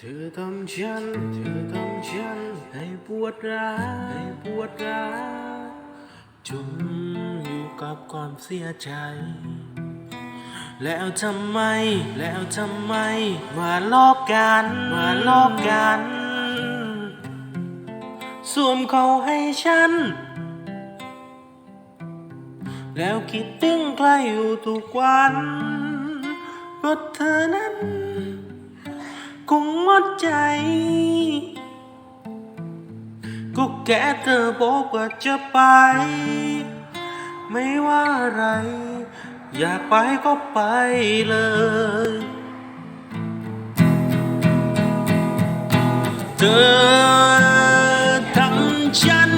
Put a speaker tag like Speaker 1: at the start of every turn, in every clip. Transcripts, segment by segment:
Speaker 1: เธอทำฉัน เธอทำฉัน ให้ปวดร้าวให้ปวดร้าวจมอยู่กับความเสียใจ แล้วทำไม แล้วทำไม มาลอกกัน มาลอกกันสวมเขาให้ฉัน แล้วคิดถึงใครอยู่ทุกวันเพราะเธอนั้นคง ดใจ ก็แค่เธอบอกว่าจะไป ไม่ว่าอะไร อยากไปก็ไปเลยเธอทำฉัน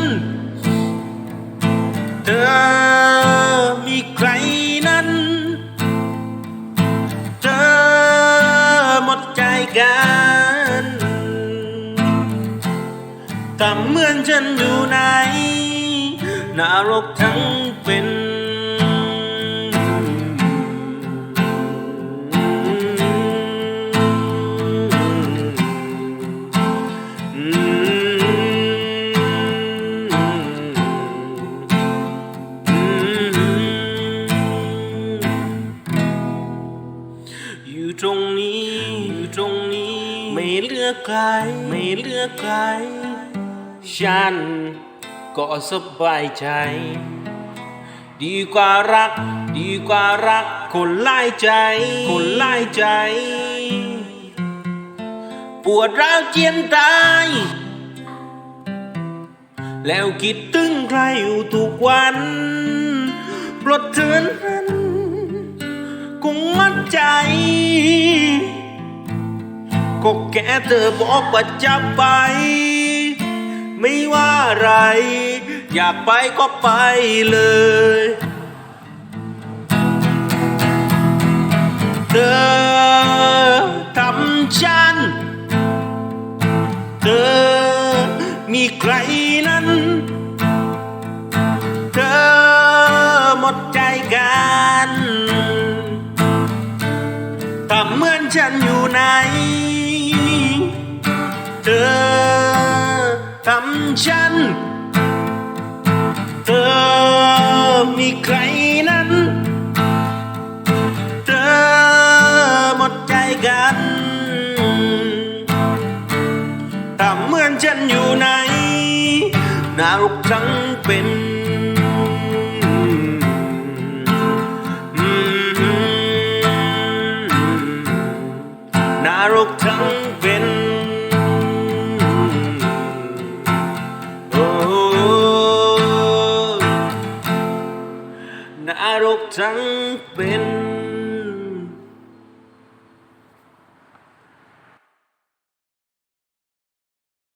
Speaker 1: แต่เหมือนฉันอยู่ในนรกทั้งเป็นอยู่ตรงนี้อยู่ตรงนี้ ไม่เลือกใคร ไม่เลือกใคร ฉันก็สบายใจ ดีกว่ารัก ดีกว่ารัก คนไล่ใจ คนไล่ใจ ปวดร้าวเจียนตาย แล้วคิดถึงใครอยู่ทุกวันปลดเทือนนั้นคงมัดใจก็แค่เธอบอกว่าจะไป อะไรอยากไปก็ไปเลย เธอทำฉัน เธอมีใครนั้น เธอหมดใจกันทำเหมือนฉันอยู่ไหน เธอ ทำฉัน เธอมีใครนั้น เธอหมดใจกันทำเหมือนฉันอยู่ไหนนรกทั้งเป็นนรกทั้งเป็น รกทั้งเป็น